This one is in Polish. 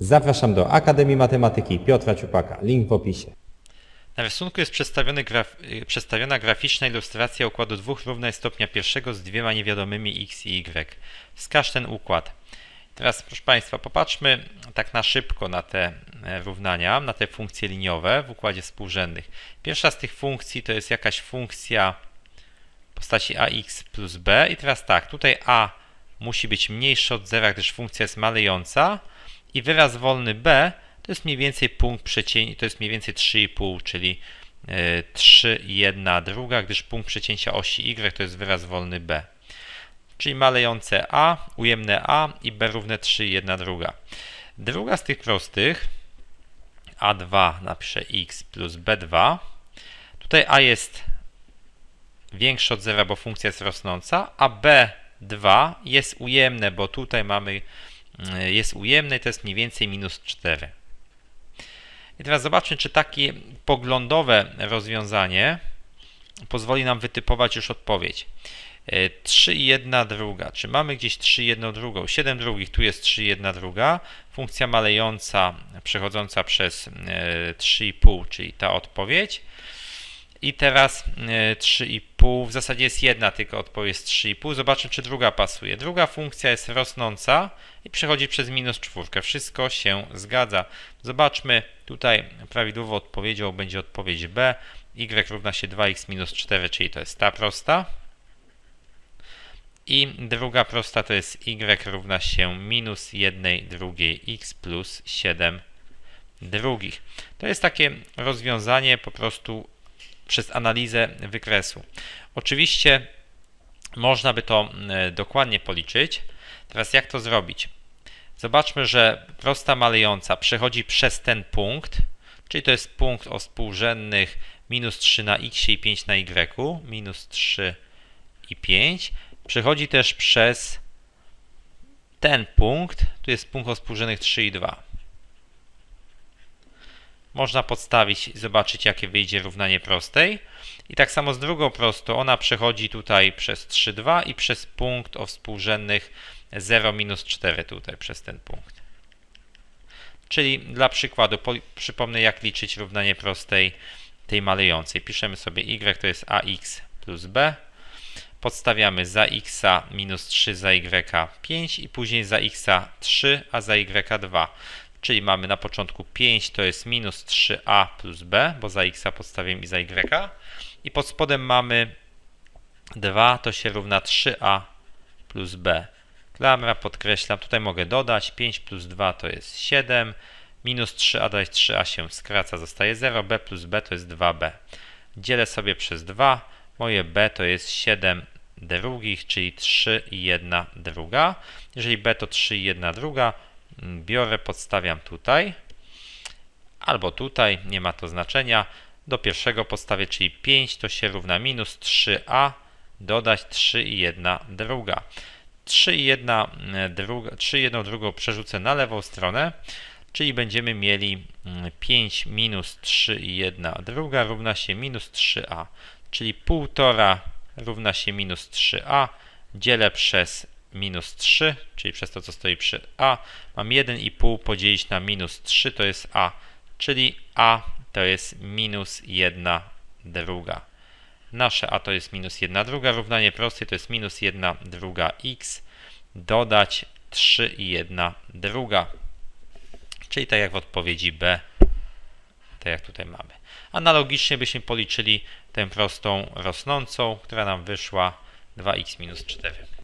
Zapraszam do Akademii Matematyki Piotra Ciupaka. Link w opisie. Na rysunku jest graf y, przedstawiona graficzna ilustracja układu dwóch równań stopnia pierwszego z dwiema niewiadomymi x i y. Wskaż ten układ. Teraz, proszę Państwa, popatrzmy tak na szybko na te e, równania, na te funkcje liniowe w układzie współrzędnych. Pierwsza z tych funkcji to jest jakaś funkcja w postaci ax plus b i teraz tak, tutaj a musi być mniejsze od zera, gdyż funkcja jest malejąca i wyraz wolny b to jest mniej więcej punkt przecięcia, to jest mniej więcej 3,5, czyli 3, 1, druga, gdyż punkt przecięcia osi y to jest wyraz wolny b. Czyli malejące a, ujemne a i b równe 3, 1, druga. Druga z tych prostych, a2 napiszę x plus b2. Tutaj a jest większe od zera, bo funkcja jest rosnąca, a b2 jest ujemne, bo tutaj mamy jest ujemne to jest mniej więcej minus 4. I teraz zobaczmy, czy takie poglądowe rozwiązanie pozwoli nam wytypować już odpowiedź. 3 i 1 druga. Czy mamy gdzieś 3 i 1 drugą? 7 drugich, tu jest 3 i 1 druga. Funkcja malejąca, przechodząca przez 3,5, czyli ta odpowiedź. I teraz 3,5, w zasadzie jest jedna tylko odpowiedź 3,5. Zobaczmy, czy druga pasuje. Druga funkcja jest rosnąca i przechodzi przez minus czwórkę. Wszystko się zgadza. Zobaczmy, tutaj prawidłową odpowiedzią będzie odpowiedź B. y równa się 2x minus 4, czyli to jest ta prosta. I druga prosta to jest y równa się minus 1 drugiej x plus 7 drugich. To jest takie rozwiązanie po prostu przez analizę wykresu. Oczywiście można by to e, dokładnie policzyć. Teraz jak to zrobić? Zobaczmy, że prosta malejąca przechodzi przez ten punkt, czyli to jest punkt o współrzędnych minus 3 na x i 5 na y, minus 3 i 5. Przechodzi też przez ten punkt, tu jest punkt o współrzędnych 3 i 2. Można podstawić i zobaczyć, jakie wyjdzie równanie prostej. I tak samo z drugą prostą, ona przechodzi tutaj przez 3, 2 i przez punkt o współrzędnych 0 minus 4 tutaj przez ten punkt. Czyli dla przykładu, przypomnę jak liczyć równanie prostej tej malejącej. Piszemy sobie y to jest ax plus b. Podstawiamy za x minus 3 za y 5 i później za x 3, a za y 2. Czyli mamy na początku 5 to jest minus 3a plus b, bo za x podstawiam i za y. I pod spodem mamy 2 to się równa 3a plus b. Klamra podkreślam, tutaj mogę dodać 5 plus 2 to jest 7, minus 3a dodać 3a się skraca, zostaje 0, b plus b to jest 2b. Dzielę sobie przez 2, moje b to jest 7 drugich, czyli 3 i 1 druga. Jeżeli b to 3 i 1 druga, biorę, podstawiam tutaj, albo tutaj, nie ma to znaczenia. Do pierwszego podstawię, czyli 5 to się równa minus 3a, dodać 3 i 1 druga. 3 i 1 druga, 3 i 1 drugą przerzucę na lewą stronę, czyli będziemy mieli 5 mm, minus 3 i 1 druga równa się minus 3a, czyli 1,5 równa się minus 3a, dzielę przez minus 3, czyli przez to, co stoi przy a, mam 1,5 podzielić na minus 3, to jest a, czyli a to jest minus 1 druga. Nasze a to jest minus 1 druga, równanie proste to jest minus 1 druga x, dodać 3 i 1 druga. Czyli tak jak w odpowiedzi B, tak jak tutaj mamy. Analogicznie byśmy policzyli tę prostą rosnącą, która nam wyszła 2x minus 4.